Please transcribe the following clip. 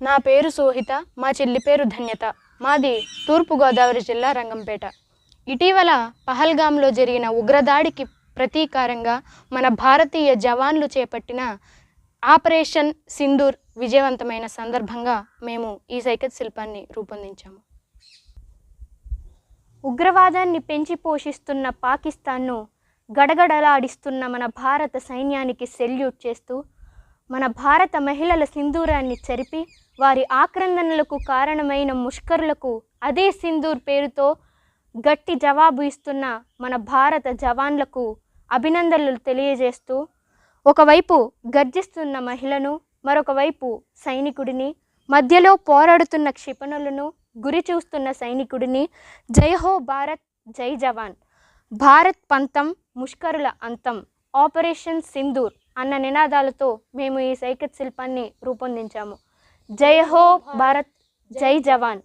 నా పేరు సోహిత మా చెల్లి పేరు ధన్యత. మాది తూర్పుగోదావరి జిల్లా రంగంపేట. ఇటీవల పహల్గాంలో జరిగిన ఉగ్రదాడికి ప్రతీకారంగా మన భారతీయ జవాన్లు చేపట్టిన ఆపరేషన్ సింధూర్ విజయవంతమైన సందర్భంగా మేము ఈ సైకత్ శిల్పాన్ని రూపొందించాము. ఉగ్రవాదాన్ని పెంచి పోషిస్తున్న పాకిస్తాన్ను గడగడలాడిస్తున్న మన భారత సైన్యానికి సెల్యూట్ చేస్తూ మన భారత మహిళల సింధూరాన్ని చెరిపి వారి ఆక్రందనలకు కారణమైన ముష్కరులకు అదే సింధూర్ పేరుతో గట్టి జవాబు ఇస్తున్న మన భారత జవాన్లకు అభినందనలు తెలియజేస్తూ ఒకవైపు గర్జిస్తున్న మహిళను మరొకవైపు సైనికుడిని మధ్యలో పోరాడుతున్న క్షిపణులను గురి చూస్తున్న సైనికుడిని జై హో భారత్ జై జవాన్ భారత్ పంతం ముష్కరుల అంతం ఆపరేషన్ సింధూర్. అన్న నినాదాలతో మేము ఈ సైకిల్ శిల్పాన్ని రూపొందించాము. జై హో భారత్ జై జవాన్.